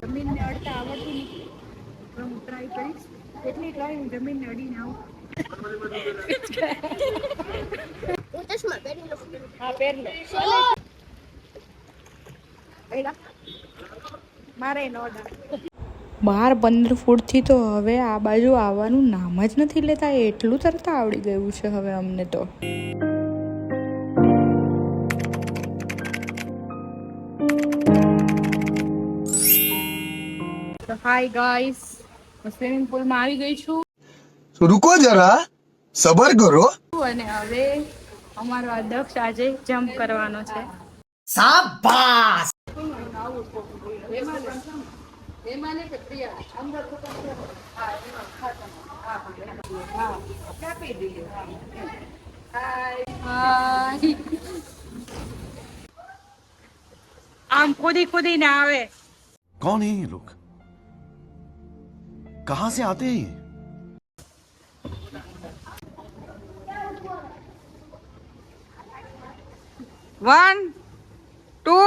જમીનને અડતા આવડતું નથી. પણ હું ટ્રાય કરીશ. એટલી ટ્રાય હું જમીનને અડીને આવું. ચશ્મા પહેરી લઉં. હા પેર લે. મારે નો બાર પંદર ફૂટથી તો હવે આ બાજુ આવવાનું નામ જ નથી લેતા. એટલું તરતા આવડી ગયું છે હવે અમને તો. તો હાય ગાઈસ હું સ્વિમિંગ પુલમાં આવી ગઈ છું. રૂકો જરા સબર કરો. અને હવે અમારો અધ્યક્ષ આજે જમ્પ કરવાનો છે. સાબાસ આમ કુદી કુદી ને આવે. કોણ હે લોક? कहा से आते हैं ये? वन टू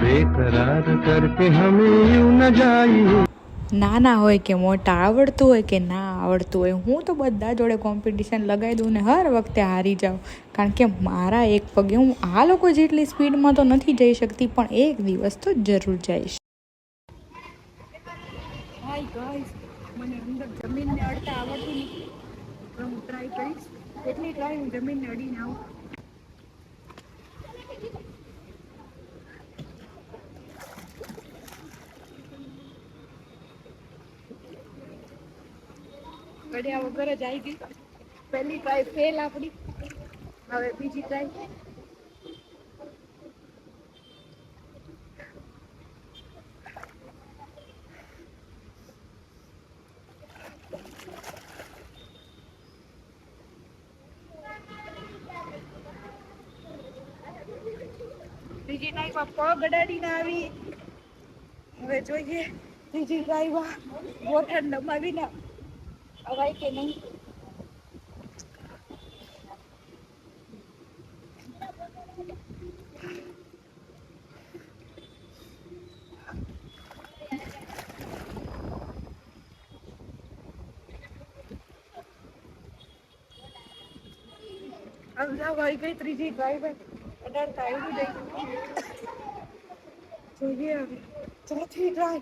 बेकरार करके हमें यू न जाइए। નાના હોય કે મોટા, આવડતું હોય કે ના આવડતું હોય, હું તો બધા જોડે કોમ્પિટિશન લગાવી દઉં ને હર વખતે હારી જાઉં. કારણ કે મારા એક પગે હું આ લોકો જેટલી સ્પીડમાં તો નથી જઈ શકતી, પણ એક દિવસ તો જરૂર જઈશ. મને અંદર અડતા આવડતું નથી હું ટ્રાય કરીશ. એટલી ટ્રાય હું જમીનને અડીને આવું. અડ્યા વગર જ આવી ગઈ. પહેલી ટ્રાય ફેલ આપણી. હવે બીજી ટ્રાય બીજી ટ્રાયમાં પગ અડાડીને આવી. હવે જોઈએ. ત્રીજી ટ્રાયમાં ગોઠણ નમાવીને. અવાય કે નહીં? અમદાવાદ આવી ગઈ ત્રીજી ટ્રાય અઢારતા આવ્યું નહીં. જોઈએ હવે. ચોથી ટ્રાય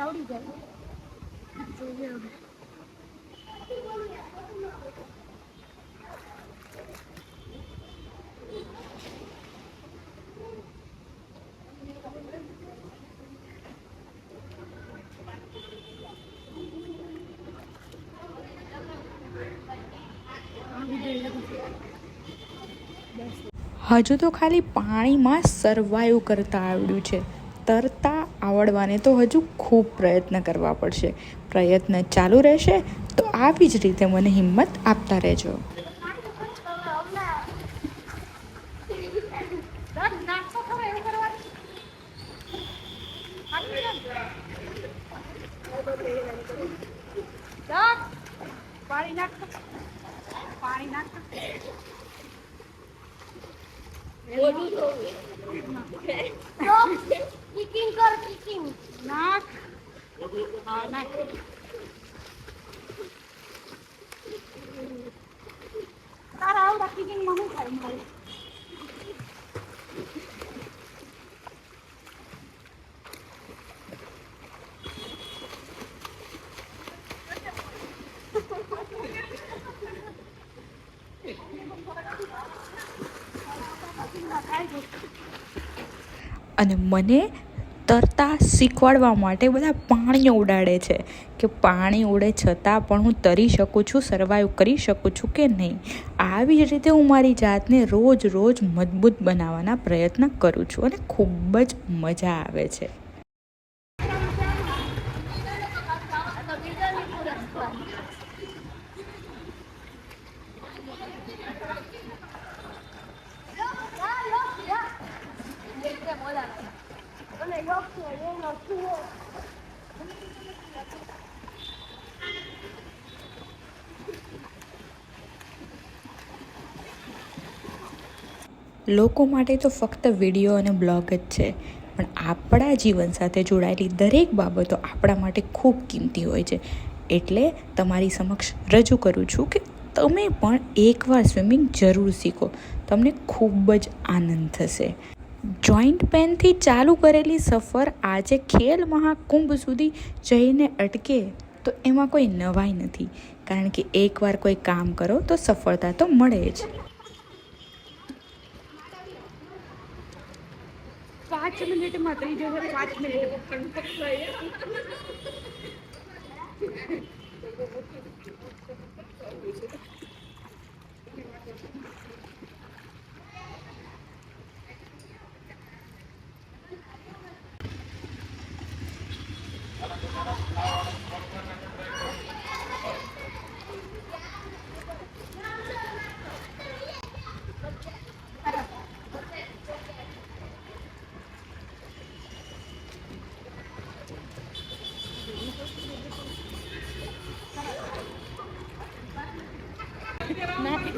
આવડી જાય. હજુ તો ખાલી પાણીમાં સર્વાઈવ કરતા આવડ્યું છે. તરતા આવડવાને તો હજુ ખૂબ પ્રયત્ન કરવા પડશે. પ્રયત્ન ચાલુ રહેશે તો આવી જ રીતે મને હિંમત આપતા રહેજો. પાણી કર કિકિંગ નાખ હા નાખ તારા આવડા કિચનમાં શું થાય મારે અને મને તરતા શીખવાડવા માટે બધા પાણીઓ ઉડાડે છે કે પાણી ઉડે છતાં પણ હું તરી શકું છું સર્વાઈવ કરી શકું છું કે નહીં? આવી જ રીતે હું મારી જાતને રોજ રોજ મજબૂત બનાવવાના પ્રયત્ન કરું છું અને ખૂબ જ મજા આવે છે આ તો બીજાની પુરસ્કાર અને યોગ છે એનો શું લોકો માટે તો ફક્ત વીડિયો અને બ્લોગ જ છે, પણ આપણા જીવન સાથે જોડાયેલી દરેક બાબતો આપણા માટે ખૂબ કિંમતી હોય છે. એટલે તમારી સમક્ષ રજૂ કરું છું કે તમે પણ એકવાર સ્વિમિંગ જરૂર શીખો. તમને ખૂબ જ આનંદ થશે. જોઈન્ટ પેનથી ચાલુ કરેલી સફર આજે ખેલ મહાકુંભ સુધી જઈને અટકે તો એમાં કોઈ નવાઈ નથી. કારણ કે એકવાર કોઈ કામ કરો તો સફળતા તો મળે જ. પાંચ મિનિટમાં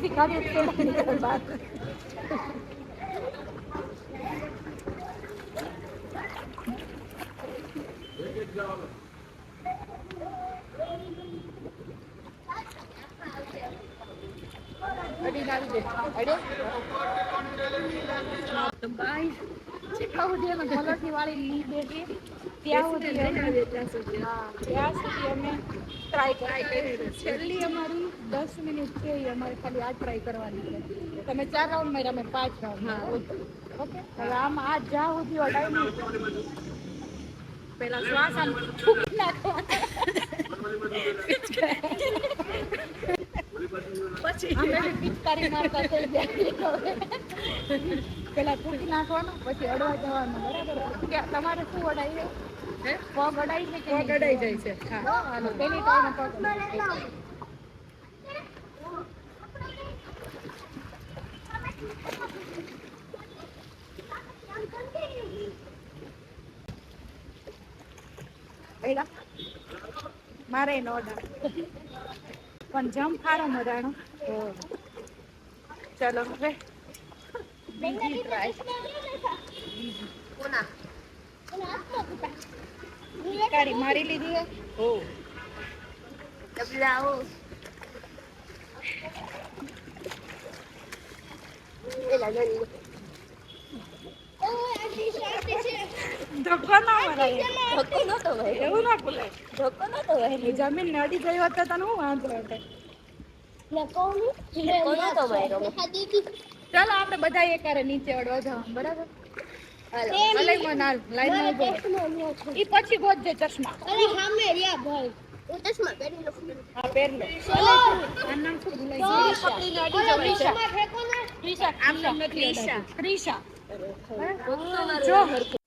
ficar no tempo de combate. Good job. દસ મિનિટ છે અમારે ખાલી આ ટ્રાય કરવાની તમે ચાર રાઉન્ડ માર્યા અમે પાંચ રાઉન્ડ હવે આમ આ જ્યાં સુધી અડાય પેલા શ્વાસ પછી. અમે પિચકારી મારતા થઈ ગયા પેલા ફૂંકી નાખવાનું પછી અડવા જવાનું બરાબર? તમારે શું અડાય છે? પગ અડાય છે કે પગ અડાઈ જાય છે હા. પેલી ટાઈમે પગ અડાય છે. એડા મારે નો પણ જમ ફારો મરાણો. ચલો હવે. બીજી ટ્રાય કોના મારી લીધી હો? ડબલાઓ. ધક્કો ના મરાય. ધક્કો નતો ભાઈ એવું ના બોલે ધક્કો નતો ભાઈ જમીન ને અડી ગઈ હોત તો તને હું વાંધો હતો? ચાલો આપણે બધા એકારે નીચે અડવા જવાનું બરાબર? ઈ પછી ગોતજે ચશ્મા. અરે સામે રહ્યા ભાઈ. હું ચશ્મા પહેરી લઉં હા પહેર લે. આ નામ શું ભૂલાઈ ગયું? ચશ્મા ફેંકો ને. આમ નથી ક્રિશા જો. જો